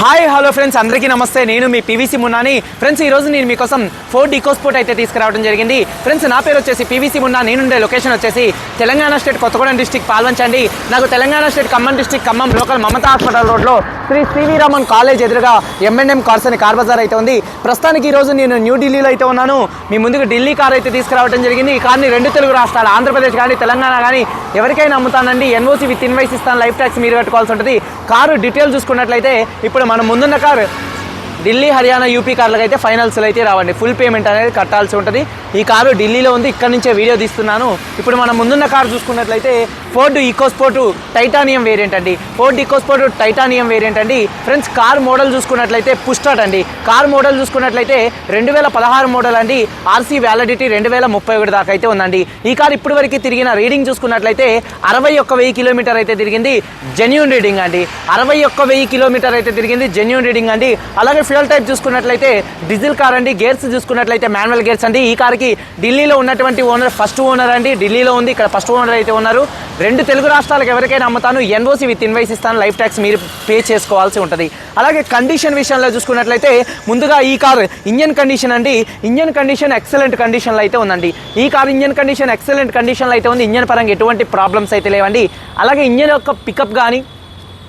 Hi hello friends అందరికీ నమస్తే. నేను మీ పీవీసీ మున్నాని. ఫ్రెండ్స్ ఈ రోజు నేను మీకోసం ఫోర్డ్ ఈకోస్పోర్ట్ అయితే తీసుకురావడం జరిగింది. ఫ్రెండ్స్ నా పేరు వచ్చేసి పీవీసీ మున్నా. నేనుండే లొకేషన్ వచ్చేసి తెలంగాణ స్టేట్ కొత్తగూడెం డిస్టిక్ పాల్వంచండి నాకు Telangana state Khammam district Khammam local Mamata hospital రోడ్లో Shri C V Raman college ఎదురుగా ఎంఎన్ఎం కార్స్ అని కార్ బజార్ అయితే ఉంది. ప్రస్తుతానికి ఈరోజు నేను న్యూఢిల్లీలో అయితే ఉన్నాను. మీ ముందుకు ఢిల్లీ కార్ అయితే తీసుకురావడం జరిగింది. ఈ కార్ని రెండు తెలుగు రాష్ట్రాలు ఆంధ్రప్రదేశ్ కానీ తెలంగాణ కానీ ఎవరికైనా అమ్ముతానండి. ఎన్ఓసి విత్ ఇన్వైస్ ఇస్తాను. లైఫ్ ట్యాక్స్ మీరు కట్టుకోవాల్సి ఉంటుంది. కారు డీటెయిల్ చూసుకున్నట్లయితే ఇప్పుడు మనం ముందున్న కారు. ఢిల్లీ హర్యానా యూపీ కార్లకు అయితే ఫైనల్స్లో అయితే రావండి. ఫుల్ పేమెంట్ అనేది కట్టాల్సి ఉంటుంది. ఈ కారు ఢిల్లీలో ఉంది. ఇక్కడ నుంచే వీడియో తీస్తున్నాను. ఇప్పుడు మనం ముందున్న కారు చూసుకున్నట్లయితే ఫోర్డ్ ఈకోస్పోర్ట్ టైటానియం వేరియంట్ అండి. ఫోర్డ్ ఈకోస్పోర్ట్ టైటానియం వేరియంట్ అండి. ఫ్రెండ్స్ కార్ మోడల్ చూసుకున్నట్లయితే పుష్టాట్ అండి. కార్ మోడల్ చూసుకున్నట్లయితే రెండు వేల పదహారు మోడల్ అండి. ఆర్సీ వ్యాలిడిటీ రెండు వేల ముప్పై ఒకటి దాకా అయితే ఉందండి. ఈ కార్ ఇప్పుడు వరకు తిరిగిన రీడింగ్ చూసుకున్నట్లయితే అరవై ఒక్క వెయ్యి కిలోమీటర్ అయితే తిరిగింది జెన్యున్ రీడింగ్ అండి. అరవై ఒక్క వెయ్యి కిలోమీటర్ అయితే తిరిగింది జెన్యున్ రీడింగ్ అండి. అలాగే ఫ్యూయల్ టైప్ చూసుకున్నట్లయితే డీజిల్ కార్ అండి. గేర్స్ చూసుకున్నట్లయితే మాన్యువల్ గేర్స్ అండి. ఈ కార్కి ఢిల్లీలో ఉన్నటువంటి ఓనర్ ఫస్ట్ ఓనర్ అండి. ఢిల్లీలో ఉంది. ఇక్కడ ఫస్ట్ ఓనర్ అయితే ఉన్నారు. రెండు తెలుగు రాష్ట్రాలకు ఎవరికైనా అమ్ముతాను ఎన్ఓసి విత్ ఇన్వైస్ ఇస్తాను లైఫ్ ట్యాక్స్ మీరు పే చేసుకోవాల్సి ఉంటుంది. అలాగే కండిషన్ విషయంలో చూసుకున్నట్లయితే ముందుగా ఈ కార్ ఇంజన్ కండిషన్ అండి. ఇంజన్ కండిషన్ ఎక్సలెంట్ కండిషన్లో అయితే ఉందండి. ఈ కార్ ఇంజన్ కండిషన్ ఎక్సలెంట్ కండిషన్లో అయితే ఉంది. ఇంజన్ పరంగా ఎటువంటి ప్రాబ్లమ్స్ అయితే లేవండి. అలాగే ఇంజన్ యొక్క పికప్ కానీ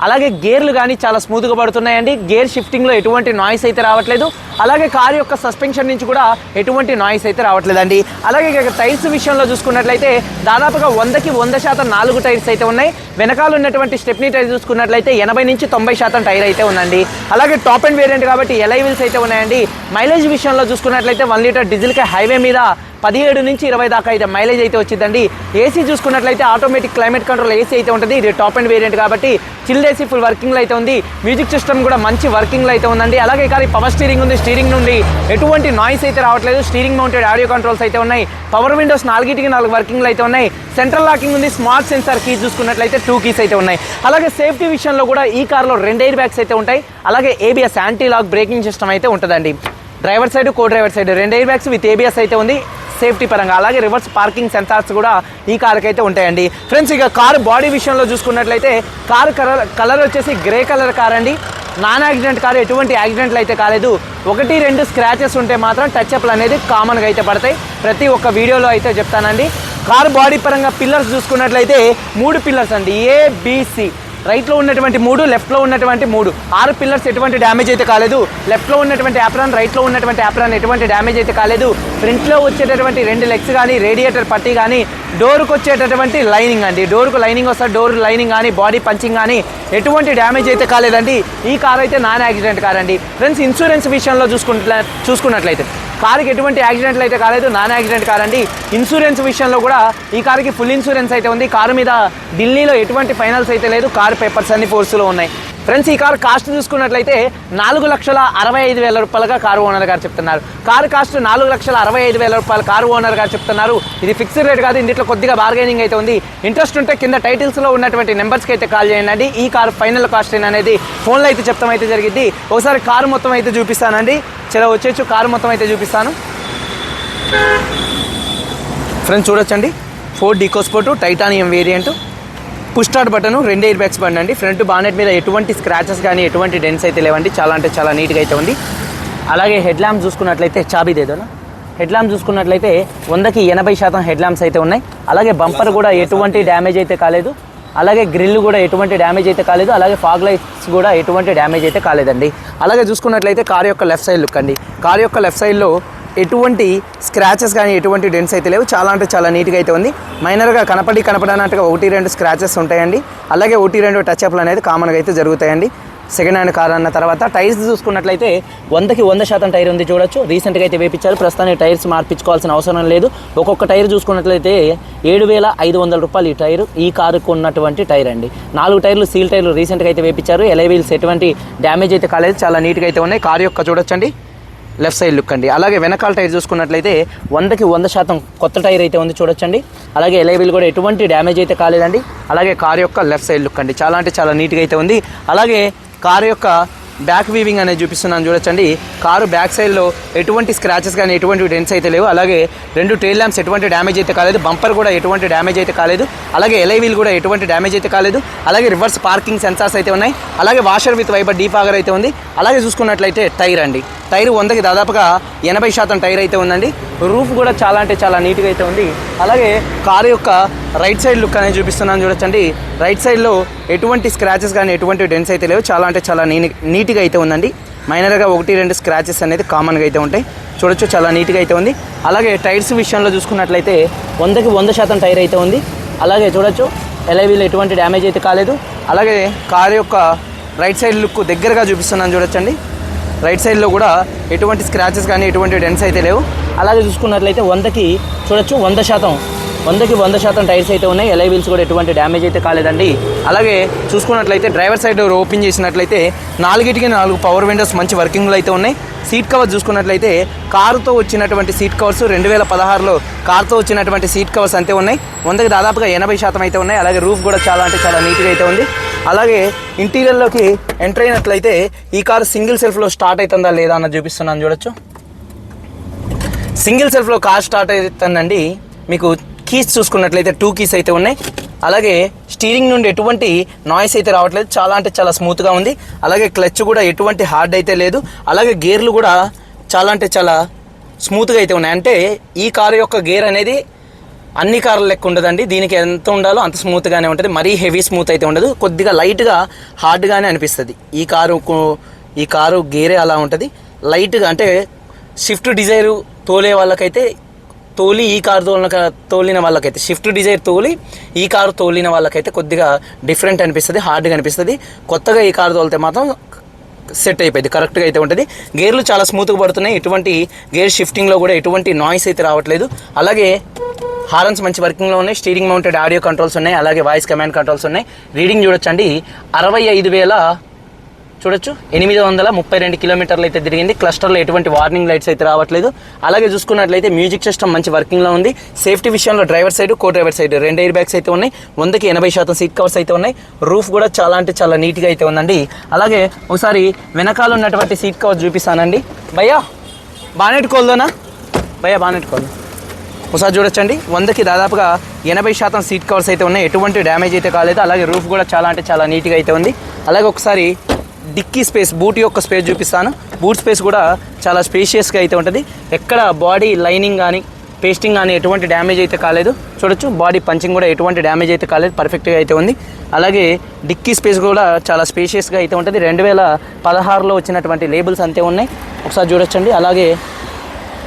అలాగే గేర్లు కానీ చాలా స్మూత్గా పడుతున్నాయండి. గేర్ షిఫ్టింగ్లో ఎటువంటి నాయిస్ అయితే రావట్లేదు. అలాగే కారు యొక్క సస్పెన్షన్ నుంచి కూడా ఎటువంటి నాయిస్ అయితే రావట్లేదండి. అలాగే ఇక టైర్స్ విషయంలో చూసుకున్నట్లయితే దాదాపుగా వందకి వంద శాతం నాలుగు టైర్స్ అయితే ఉన్నాయి. వెనకాల ఉన్నటువంటి స్టెప్నీ టైర్ చూసుకున్నట్లయితే ఎనభై నుంచి తొంభై శాతం టైర్ అయితే ఉందండి. అలాగే టాప్ అండ్ వేరియంట్ కాబట్టి ఎలై వీల్స్ అయితే ఉన్నాయండి. మైలేజ్ విషయంలో చూసుకున్నట్లయితే వన్ లీటర్ డీజిల్కి హైవే మీద పదిహేడు నుంచి ఇరవై దాకా అయితే మైలేజ్ అయితే వచ్చిందండి. ఏసీ చూసుకున్నట్లయితే ఆటోమేటిక్ క్లైమేట్ కంట్రోల్ ఏసీ అయితే ఉంటుంది. ఇది టాప్ అండ్ వేరియంట్ కాబట్టి చిల్డ్ ఏసీ ఫుల్ వర్కింగ్లో అయితే ఉంది. మ్యూజిక్ సిస్టమ్ కూడా మంచి వర్కింగ్లో అయితే ఉందండి. అలాగే కానీ పవర్ స్టీరింగ్ ఉంది. స్టీరింగ్ నుండి ఎటువంటి నాయిస్ అయితే రావట్లేదు. స్టీరింగ్ మౌంటెడ్ ఆడియో కంట్రోల్స్ అయితే ఉన్నాయి. పవర్ విండోస్ నాలుగిటికి నాలుగు వర్కింగ్లు అయితే ఉన్నాయి. సెంట్రల్ లాకింగ్ ఉంది. స్మార్ట్ సెన్సార్ కీ చూసుకున్నట్లయితే టూ కీస్ అయితే ఉన్నాయి. అలాగే సేఫ్టీ విషయంలో కూడా ఈ కార్లో రెండు ఎయిర్ బ్యాగ్స్ అయితే ఉంటాయి. అలాగే ABS anti lock braking system అయితే ఉంటుందండి. Driver side co driver side రెండు ఎయిర్ బ్యాగ్స్ విత్ ఏబిఎస్ అయితే ఉంది. సేఫ్టీ పరంగా అలాగే రివర్స్ పార్కింగ్ సెన్సార్స్ కూడా ఈ కార్కి అయితే ఉంటాయండి. ఫ్రెండ్స్ ఇక కారు బాడీ విషయంలో చూసుకున్నట్లయితే కారు కలర్ కలర్ వచ్చేసి గ్రే కలర్ కార్ అండి. నాన్ యాక్సిడెంట్ కారు ఎటువంటి యాక్సిడెంట్లు అయితే కాలేదు. ఒకటి రెండు స్క్రాచెస్ ఉంటే మాత్రం టచ్అప్లు అనేది కామన్గా అయితే పడతాయి. ప్రతి ఒక్క వీడియోలో అయితే చెప్తానండి. కారు బాడీ పరంగా పిల్లర్స్ చూసుకున్నట్లయితే మూడు పిల్లర్స్ అండి. ఏబిసి రైట్లో ఉన్నటువంటి మూడు లెఫ్ట్లో ఉన్నటువంటి మూడు. ఆరు పిల్లర్స్ ఎటువంటి డ్యామేజ్ అయితే కాలేదు. లెఫ్ట్లో ఉన్నటువంటి యాప్రాన్ రైట్లో ఉన్నటువంటి యాప్రాన్ ఎటువంటి డ్యామేజ్ అయితే కాలేదు. ఫ్రంట్లో వచ్చేటటువంటి రెండు లెగ్స్ కానీ రేడియేటర్ పట్టీ కానీ డోర్కి వచ్చేటటువంటి లైనింగ్ అండి. డోర్కు లైనింగ్ వస్తుంది డోర్ లైనింగ్ కానీ బాడీ పంచింగ్ కానీ ఎటువంటి డ్యామేజ్ అయితే కాలేదండి. ఈ కార్ అయితే నాన్ యాక్సిడెంట్ కార్ అండి. ఫ్రెండ్స్ ఇన్సూరెన్స్ విషయంలో చూసుకుంటే చూసుకున్నట్లయితే కారుకి ఎటువంటి యాక్సిడెంట్లు అయితే కాలేదు నాన్ యాక్సిడెంట్ కార్ అండి. ఇన్సూరెన్స్ విషయంలో కూడా ఈ కారుకి ఫుల్ ఇన్సూరెన్స్ అయితే ఉంది. కారు మీద ఢిల్లీలో ఎటువంటి ఫైనల్స్ అయితే లేదు. కార్ పేపర్స్ అన్ని ఫోర్స్లో ఉన్నాయి. ఫ్రెండ్స్ ఈ కారు కాస్ట్ చూసుకున్నట్లయితే నాలుగు లక్షల అరవై ఐదు వేల రూపాయలుగా కారు ఓనర్ గారు చెప్తున్నారు. కారు కాస్ట్ నాలుగు లక్షల అరవై ఐదు వేల రూపాయలు కారు ఓనర్ గారు చెప్తున్నారు. ఇది ఫిక్స్డ్ రేట్ కాదు ఇందులో కొద్దిగా బార్గెనింగ్ అయితే ఉంది. ఇంట్రెస్ట్ ఉంటే కింద టైటిల్స్లో ఉన్నటువంటి నెంబర్స్కి అయితే కాల్ చేయండి. ఈ కారు ఫైనల్ కాస్ట్ అనేది ఫోన్లో అయితే చెప్తాం అయితే జరిగింది ఒకసారి కారు మొత్తం అయితే చూపిస్తానండి. చలో వచ్చేచ్చు కారు మొత్తం అయితే చూపిస్తాను. ఫ్రెండ్స్ చూడొచ్చండి. Ford EcoSport titanium variant push start button రెండు ఎయిర్ బ్యాగ్స్ బండి అండి. ఫ్రంట్ బానెట్ మీద ఎటువంటి స్క్రాచెస్ కానీ ఎటువంటి డెన్స్ అయితే లేవండి. చాలా అంటే చాలా నీట్గా అయితే ఉంది. అలాగే హెడ్ ల్యాంప్ చూసుకున్నట్లయితే చాబీదేదోనా హెడ్ ల్యాంప్ చూసుకున్నట్లయితే వందకి ఎనభై శాతం హెడ్ ల్యాంప్స్ అయితే ఉన్నాయి. అలాగే బంపర్ కూడా ఎటువంటి డ్యామేజ్ అయితే కాలేదు. అలాగే గ్రిల్ కూడా ఎటువంటి డ్యామేజ్ అయితే కాలేదు. అలాగే ఫాగ్ లైట్స్ కూడా ఎటువంటి డ్యామేజ్ అయితే కాలేదండి. అలాగే చూసుకున్నట్లయితే కార్ యొక్క లెఫ్ట్ సైడ్ లుక్ అండి. కార్ యొక్క లెఫ్ట్ సైడ్లో ఎటువంటి స్క్రాచెస్ కానీ ఎటువంటి డెన్స్ అయితే లేవు. చాలా అంటే చాలా నీట్గా అయితే ఉంది. మైనర్గా కనపడి కనపడనట్టుగా ఒకటి రెండు స్క్రాచెస్ ఉంటాయండి. అలాగే ఒకటి రెండు టచ్ అప్లు అనేది కామన్గా అయితే జరుగుతాయండి. సెకండ్ హ్యాండ్ కార్ అన్న తర్వాత టైర్స్ చూసుకున్నట్లయితే వందకి వంద శాతం టైర్ ఉంది చూడొచ్చు. రీసెంట్గా అయితే వేపించారు. ప్రస్తుతానికి టైర్స్ మార్పించుకోవాల్సిన అవసరం లేదు. ఒక్కొక్క టైర్ చూసుకున్నట్లయితే ఏడు వేల ఐదు వందల రూపాయలు ఈ టైర్ ఈ కారుకు ఉన్నటువంటి టైర్ అండి. నాలుగు టైర్లు సీల్ టైర్లు రీసెంట్గా అయితే వేపించారు. ఎలై వీల్స్ ఎటువంటి డ్యామేజ్ అయితే కాలేదు. చాలా నీట్గా అయితే ఉన్నాయి. కారు యొక్క చూడొచ్చండి. లెఫ్ట్ సైడ్ లుక్ అండి. అలాగే వెనకాల టైర్ చూసుకున్నట్లయితే వందకి వంద శాతం కొత్త టైర్ అయితే ఉంది చూడొచ్చండి. అలాగే ఎలైబిల్ కూడా ఎటువంటి డ్యామేజ్ అయితే కాలేదండి. అలాగే కార్ యొక్క లెఫ్ట్ సైడ్ లుక్ అండి. చాలా అంటే చాలా నీట్గా అయితే ఉంది. అలాగే కార్ యొక్క బ్యాక్ వీవింగ్ అనేది చూపిస్తున్నాను చూడొచ్చండి. కారు బ్యాక్ సైడ్లో ఎటువంటి స్క్రాచెస్ కానీ ఎటువంటి డెన్స్ అయితే లేవు. అలాగే రెండు టైల్ ల్యాంప్స్ ఎటువంటి డ్యామేజ్ అయితే కాలేదు. బంపర్ కూడా ఎటువంటి డ్యామేజ్ అయితే కాలేదు. అలాగే ఎలై వీల్ కూడా ఎటువంటి డ్యామేజ్ అయితే కాలేదు. అలాగే రివర్స్ పార్కింగ్ సెన్సార్స్ అయితే ఉన్నాయి. అలాగే వాషర్ విత్ వైబర్ డీపాగర్ అయితే ఉంది. అలాగే చూసుకున్నట్లయితే టైర్ అండి. టైర్ వందకి దాదాపుగా ఎనభై శాతం టైర్ అయితే ఉందండి. రూఫ్ కూడా చాలా అంటే చాలా నీట్గా అయితే ఉంది. అలాగే కారు యొక్క రైట్ సైడ్ లుక్ అనేది చూపిస్తున్నాను చూడొచ్చండి. రైట్ సైడ్లో ఎటువంటి స్క్రాచెస్ కానీ ఎటువంటి డెన్స్ అయితే లేవు. చాలా అంటే చాలా నీట్గా అయితే ఉందండి. మైనర్గా ఒకటి రెండు స్క్రాచెస్ అనేది కామన్గా అయితే ఉంటాయి. చూడొచ్చు చాలా నీట్గా అయితే ఉంది. అలాగే టైర్స్ విషయంలో చూసుకున్నట్లయితే వందకి వంద శాతం టైర్ అయితే ఉంది. అలాగే చూడొచ్చు ఎలైవీలో ఎటువంటి డ్యామేజ్ అయితే కాలేదు. అలాగే కారు యొక్క రైట్ సైడ్ లుక్ దగ్గరగా చూపిస్తున్నాను చూడొచ్చండి. రైట్ సైడ్లో కూడా ఎటువంటి స్క్రాచెస్ కానీ ఎటువంటి డెన్స్ అయితే లేవు. అలాగే చూసుకున్నట్లయితే వందకి చూడొచ్చు వంద శాతం వందకి వంద శాతం టైర్స్ అయితే ఉన్నాయి. ఎలై వీల్స్ కూడా ఎటువంటి డ్యామేజ్ అయితే కాలేదండి. అలాగే చూసుకున్నట్లయితే డ్రైవర్ సైడ్ డోర్ ఓపెన్ చేసినట్లయితే నాలుగిటికి నాలుగు పవర్ విండోస్ మంచి వర్కింగ్లో అయితే ఉన్నాయి. సీట్ కవర్ చూసుకున్నట్లయితే కారుతో వచ్చినటువంటి సీట్ కవర్స్ రెండు వేల పదహారులో కారుతో వచ్చినటువంటి సీట్ కవర్స్ అంతే ఉన్నాయి. వందకి దాదాపుగా ఎనభై శాతం అయితే ఉన్నాయి. అలాగే రూఫ్ కూడా చాలా అంటే చాలా నీట్గా అయితే ఉంది. అలాగే ఇంటీరియర్లోకి ఎంటర్ అయినట్లయితే ఈ కారు సింగిల్ సెల్ఫ్లో స్టార్ట్ అవుతుందా లేదా అన్నది చూపిస్తున్నాను. చూడొచ్చు. సింగిల్ సెల్ఫ్లో కార్ స్టార్ట్ అవుతుందండి. మీకు కీస్ చూసుకున్నట్లయితే టూ కీస్ అయితే ఉన్నాయి. అలాగే స్టీరింగ్ నుండి ఎటువంటి నాయిస్ అయితే రావట్లేదు. చాలా అంటే చాలా స్మూత్గా ఉంది. అలాగే క్లచ్ కూడా ఎటువంటి హార్డ్ అయితే లేదు. అలాగే గేర్లు కూడా చాలా అంటే చాలా స్మూత్గా అయితే ఉన్నాయి. అంటే ఈ కారు యొక్క గేర్ అనేది అన్ని కార్ల లెక్క ఉండదండి. దీనికి ఎంత ఉండాలో అంత స్మూత్గానే ఉంటుంది. మరీ హెవీ స్మూత్ అయితే ఉండదు. కొద్దిగా లైట్గా హార్డ్గానే అనిపిస్తుంది. ఈ కారు ఈ కారు గేరే అలా ఉంటుంది. లైట్గా అంటే షిఫ్ట్ డిజైరు తోలే వాళ్ళకైతే తోలి ఈ కారు తోలిన తోలిన వాళ్ళకైతే షిఫ్ట్ డిజైర్ తోలి ఈ కారు తోలిన వాళ్ళకైతే కొద్దిగా డిఫరెంట్ అనిపిస్తుంది హార్డ్గా అనిపిస్తుంది. కొత్తగా ఈ కారు తోలితే మాత్రం సెట్ అయిపోయింది కరెక్ట్గా అయితే ఉంటుంది. గేర్లు చాలా స్మూత్గా పడుతున్నాయి ఎటువంటి గేర్ షిఫ్టింగ్లో కూడా ఎటువంటి నాయిస్ అయితే రావట్లేదు. అలాగే హారన్స్ మంచి వర్కింగ్లో ఉన్నాయి స్టీరింగ్ మౌంటెడ్ ఆడియో కంట్రోల్స్ ఉన్నాయి అలాగే వాయిస్ కమాండ్ కంట్రోల్స్ ఉన్నాయి. రీడింగ్ చూడొచ్చండి అరవై ఐదు వేల చూడొచ్చు. ఎనిమిది వందల ముప్పై రెండు కిలోమీటర్లు అయితే తిరిగింది. క్లస్టర్లో ఎటువంటి వార్నింగ్ లైట్స్ అయితే రావట్లేదు. అలాగే చూసుకున్నట్లయితే మ్యూజిక్ సిస్టమ్ మంచి వర్కింగ్లో ఉంది. సేఫ్టీ విషయంలో driver side co driver side రెండు ఎయిర్ బ్యాగ్స్ అయితే ఉన్నాయి. వందకి ఎనభై శాతం సీట్ కవర్స్ అయితే ఉన్నాయి. రూఫ్ కూడా చాలా అంటే చాలా నీట్గా అయితే ఉందండి. అలాగే ఒకసారి వెనకాల ఉన్నటువంటి సీట్ కవర్ చూపిస్తానండి. భయ్యా బానెట్ కోల్దోనా? భయ్యా బానెట్ ఒకసారి చూడొచ్చండి. వందకి దాదాపుగా ఎనభై శాతం సీట్ కవర్స్ అయితే ఉన్నాయి. ఎటువంటి డ్యామేజ్ అయితే కాలేదు. అలాగే రూఫ్ కూడా చాలా అంటే చాలా నీట్గా అయితే ఉంది. అలాగే ఒకసారి డిక్కీ స్పేస్ బూట్ యొక్క స్పేస్ చూపిస్తాను. బూట్ స్పేస్ కూడా చాలా స్పేషియస్గా అయితే ఉంటుంది. ఎక్కడ బాడీ లైనింగ్ కానీ పేస్టింగ్ కానీ ఎటువంటి డ్యామేజ్ అయితే కాలేదు. చూడొచ్చు బాడీ పంచింగ్ కూడా ఎటువంటి డ్యామేజ్ అయితే కాలేదు. పర్ఫెక్ట్గా అయితే ఉంది. అలాగే డిక్కీ స్పేస్ కూడా చాలా స్పేషియస్గా అయితే ఉంటుంది. రెండు వేల పదహారులో వచ్చినటువంటి లేబుల్స్ అంతే ఉన్నాయి. ఒకసారి చూడొచ్చండి. అలాగే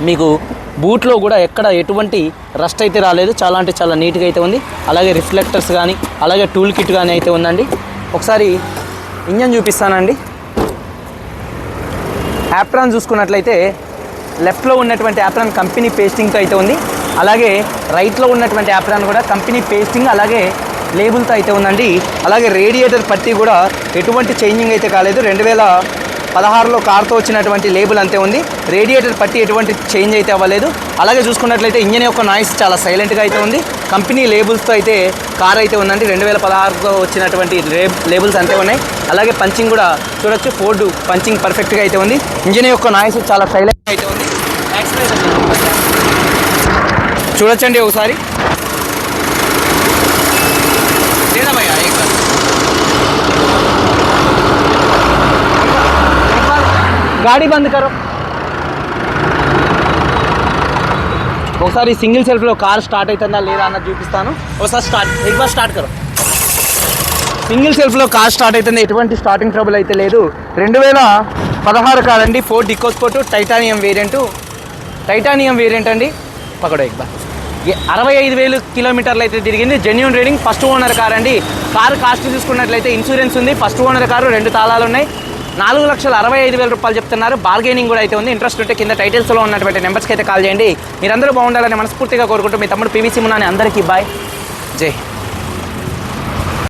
మీకు బూట్లో కూడా ఎక్కడ ఎటువంటి రస్ట్ అయితే రాలేదు. చాలా అంటే చాలా నీట్గా అయితే ఉంది. అలాగే రిఫ్లెక్టర్స్ కానీ అలాగే టూల్ కిట్ కానీ అయితే ఉందండి. ఒకసారి ఇంజన్ చూపిస్తానండి. యాప్రాన్ చూసుకున్నట్లయితే లెఫ్ట్లో ఉన్నటువంటి యాప్రాన్ కంపెనీ పేస్టింగ్తో అయితే ఉంది. అలాగే రైట్లో ఉన్నటువంటి యాప్రాన్ కూడా కంపెనీ పేస్టింగ్ అలాగే లేబుల్తో అయితే ఉందండి. అలాగే రేడియేటర్ పట్టి కూడా ఎటువంటి చేంజింగ్ అయితే కాలేదు. రెండు వేల పదహారులో కార్తో వచ్చినటువంటి లేబుల్ అంతే ఉంది. రేడియేటర్ పట్టి ఎటువంటి చేంజ్ అయితే అవ్వలేదు. అలాగే చూసుకున్నట్లయితే ఇంజన్ యొక్క నాయిస్ చాలా సైలెంట్గా అయితే ఉంది. కంపెనీ లేబుల్స్తో అయితే కార్ అయితే ఉందండి. రెండు వేల పదహారులో వచ్చినటువంటి లేబుల్స్ అంతే ఉన్నాయి. అలాగే పంచింగ్ కూడా చూడొచ్చు. ఫోర్డు పంచింగ్ పర్ఫెక్ట్గా అయితే ఉంది. ఇంజన్ యొక్క నాయిస్ చాలా సైలెంట్గా అయితే ఉంది. చూడొచ్చండి ఒకసారి. లేదా భయ్యా, एक बार. గాడి బంద్ కరో ఒకసారి సింగిల్ సెల్ఫ్లో కార్ స్టార్ట్ అవుతుందా లేదా అన్నది చూపిస్తాను ఒకసారి స్టార్ట్ ఎక్ బార్ స్టార్ట్ కరో సింగిల్ సెల్ఫ్లో కార్ స్టార్ట్ అవుతుంది ఎటువంటి స్టార్టింగ్ ట్రబుల్ అయితే లేదు రెండు వేల పదహారు కార్ అండి Ford EcoSport titanium variant titanium variant అండి పకడో ఎక్ బార్ ఏ- అరవై ఐదు వేలు కిలోమీటర్లు అయితే తిరిగింది genuine reading first owner car అండి కారు కాస్ట్ చూసుకున్నట్లయితే ఇన్సూరెన్స్ ఉంది ఫస్ట్ ఓనర్ కారు రెండు తాళాలు ఉన్నాయి నాలుగు లక్షల అరవై ఐదు వేల రూపాయలు చెప్తున్నారు. బార్గెనింగ్ కూడా అయితే ఉంది. ఇంట్రెస్ట్ ఉంటే కింద టైటిల్స్లో ఉన్నటువంటి నెంబర్స్కి అయితే కాల్ చేయండి. మీరందరూ బాగుండాలని మనస్ఫూర్తిగా కోరుకుంటూ మీ తమ్ముడు పీవీసీ మున్నాని అందరికీ బాయ్ జై